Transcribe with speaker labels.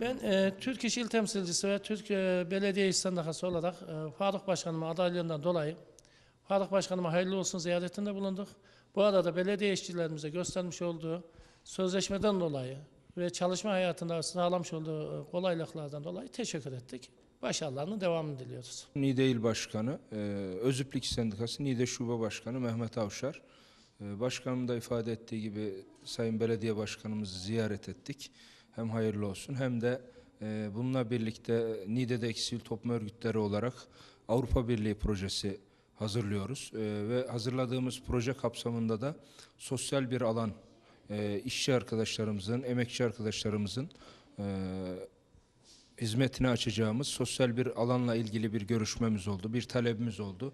Speaker 1: Ben e, Türk İş İl Temsilcisi ve Türk e, Belediye İş Sendikası olarak e, Faruk Başkanıma adaylığından dolayı Faruk Başkanıma hayırlı olsun ziyaretinde bulunduk. Bu arada belediye işçilerimize göstermiş olduğu sözleşmeden dolayı ve çalışma hayatında sağlamış olduğu e, kolaylıklardan dolayı teşekkür ettik. Başarılarının devamını diliyoruz.
Speaker 2: Niğde İl Başkanı, e, Özüplik Sendikası Niğde Şube Başkanı Mehmet Avşar. E, Başkanım da ifade ettiği gibi Sayın Belediye Başkanımızı ziyaret ettik. Hem hayırlı olsun hem de e, bununla birlikte Niğde'deki sivil toplum örgütleri olarak Avrupa Birliği projesi hazırlıyoruz. E, Ve hazırladığımız proje kapsamında da sosyal bir alan e, işçi arkadaşlarımızın, emekçi arkadaşlarımızın e, hizmetine açacağımız sosyal bir alanla ilgili bir görüşmemiz oldu, bir talebimiz oldu.